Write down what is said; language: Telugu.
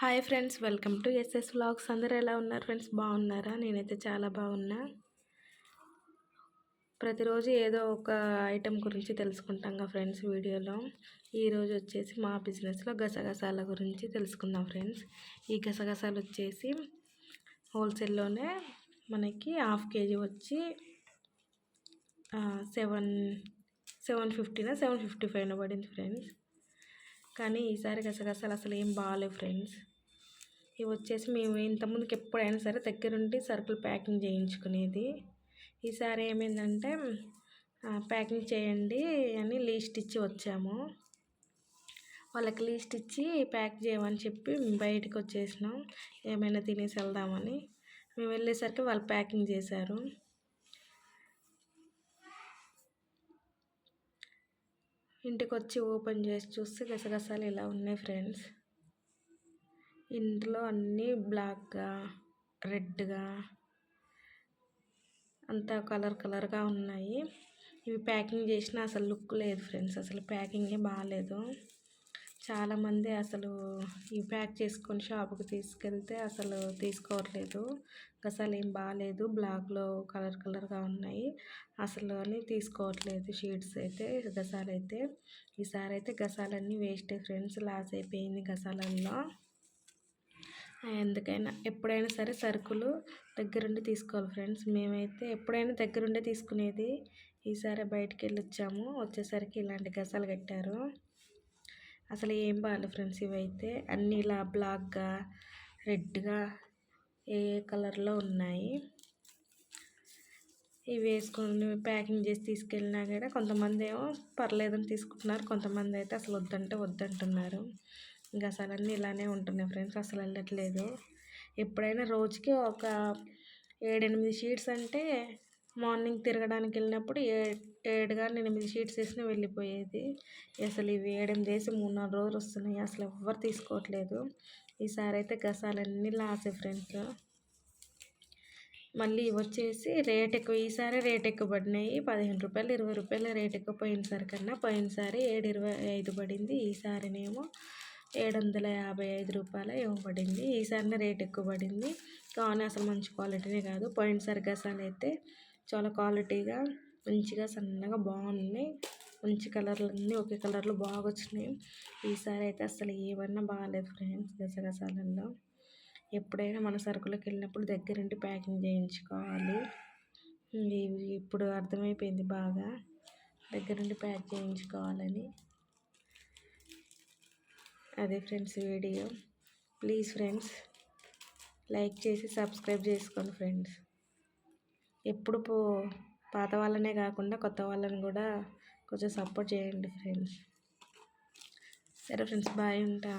Hi friends welcome to SS vlogs. అందరూ ఎలా ఉన్నారు ఫ్రెండ్స్? బాగున్నారా? నేనైతే చాలా బాగున్నా. ప్రతిరోజు ఏదో ఒక ఐటెం గురించి తెలుసుకుంటాం కదా ఫ్రెండ్స్ వీడియోలో. ఈరోజు వచ్చేసి మా బిజినెస్లో గసగసాల గురించి తెలుసుకుందాం ఫ్రెండ్స్. ఈ గసగసాలు వచ్చేసి హోల్సేల్లోనే మనకి హాఫ్ కేజీ వచ్చి సెవెన్ సెవెన్ ఫిఫ్టీనా సెవెన్ ఫిఫ్టీ ఫైవ్ పడింది ఫ్రెండ్స్. కానీ ఈసారి గసగసాలు అసలు ఏం బాగాలేవు ఫ్రెండ్స్. ఇవి వచ్చేసి మేము ఇంతకుముందుకు ఎప్పుడైనా సరే దగ్గరుండి సరుకులు ప్యాకింగ్ చేయించుకునేది. ఈసారి ఏమైందంటే ప్యాకింగ్ చేయండి అని లీస్ట్ ఇచ్చి వచ్చాము. వాళ్ళకి లీస్ట్ ఇచ్చి ప్యాక్ చేయమని చెప్పి బయటకు వచ్చేసినాం. ఏమైనా తినేసి వెళ్దామని. మేము వెళ్ళేసరికి వాళ్ళు ప్యాకింగ్ చేశారు. ఇంటికి వచ్చి ఓపెన్ చేసి చూస్తే గసగసాలు ఇలా ఉన్నాయి ఫ్రెండ్స్. ఇంట్లో అన్నీ బ్లాక్గా రెడ్గా అంతా కలర్ కలర్గా ఉన్నాయి. ఇవి ప్యాకింగ్ చేసినా అసలు లుక్ లేదు ఫ్రెండ్స్. అసలు ప్యాకింగే బాగాలేదు చాలామంది అసలు ఈ ప్యాక్ చేసుకొని షాపుకి తీసుకెళ్తే అసలు తీసుకోవట్లేదు. గసాలు ఏం బాగాలేదు బ్లాక్లో కలర్ కలర్గా ఉన్నాయి. అసలు అని తీసుకోవట్లేదు షీట్స్ అయితే గసాలు అయితే ఈసారి అయితే గసాలన్నీ వేస్ట్ ఫ్రెండ్స్ లాస్ అయిపోయింది గసాలల్లో. ఎందుకైనా ఎప్పుడైనా సరే సరుకులు దగ్గరుండి తీసుకోవాలి ఫ్రెండ్స్. మేమైతే ఎప్పుడైనా దగ్గరుండే తీసుకునేది. ఈసారి బయటికి వెళ్ళి వచ్చాము. వచ్చేసరికి ఇలాంటి గసాలు కట్టారు. అసలు ఏం బాగాలేదు ఫ్రెండ్స్ ఇవైతే అన్నీ ఇలా బ్లాక్గా రెడ్గా ఏ కలర్లో ఉన్నాయి. ఇవి వేసుకొని ప్యాకింగ్ చేసి తీసుకెళ్ళినా కూడా కొంతమంది ఏమో పర్లేదని తీసుకుంటున్నారు కొంతమంది అయితే అసలు వద్దంటే వద్దంటున్నారు. ఇంకా అసలు అన్నీ ఇలానే ఉంటున్నాయి ఫ్రెండ్స్ అసలు వెళ్ళట్లేదు. ఎప్పుడైనా రోజుకి ఒక ఏడెనిమిది షీట్స్ అంటే మార్నింగ్ తిరగడానికి వెళ్ళినప్పుడు ఏ ఏడుగా ఎనిమిది షీట్స్ వేసిన వెళ్ళిపోయేది. అసలు ఇవి ఏడెనిమిది వేసి మూడు నాలుగు రోజులు వస్తున్నాయి. అసలు ఎవ్వరు తీసుకోవట్లేదు. ఈసారి అయితే గసాలన్నీ లాసే ఫ్రెండ్స్. మళ్ళీ వచ్చేసి రేట్ ఎక్కువ ఈసారి రేట్ ఎక్కువ పడినాయి. పదిహేను రూపాయలు ఇరవై రూపాయలు రేట్ ఎక్కువ పోయినసారి కన్నా పోయినసారి ఏడు ఇరవై ఐదు పడింది. ఈసారినేమో ఏడు వందల యాభై ఐదు రూపాయలు ఏమో పడింది. ఈసారి రేట్ ఎక్కువ పడింది. కానీ అసలు మంచి క్వాలిటీనే కాదు. పోయినసారి గసాలు అయితే చాలా క్వాలిటీగా మంచిగా సన్నగా బాగున్నాయి మంచి కలర్లు అన్నీ ఒకే కలర్లో బాగా వచ్చినాయి ఈసారి అయితే అసలు ఏమన్నా బాగాలేదు ఫ్రెండ్స్ గసగసాలలో ఎప్పుడైనా మన సరుకులకు వెళ్ళినప్పుడు దగ్గరుండి ప్యాకింగ్ చేయించుకోవాలి. ఇప్పుడు అర్థమైపోయింది బాగా. దగ్గరుండి ప్యాక్ చేయించుకోవాలని. అదే friends video. Please friends like చేసి సబ్స్క్రైబ్ చేసుకోండి ఫ్రెండ్స్. ఎప్పుడు పో పాత వాళ్ళనే కాకుండా కొత్త వాళ్ళని కూడా కొంచెం సపోర్ట్ చేయండి ఫ్రెండ్స్ సరే ఫ్రెండ్స్ బాయ్ ఉంటా.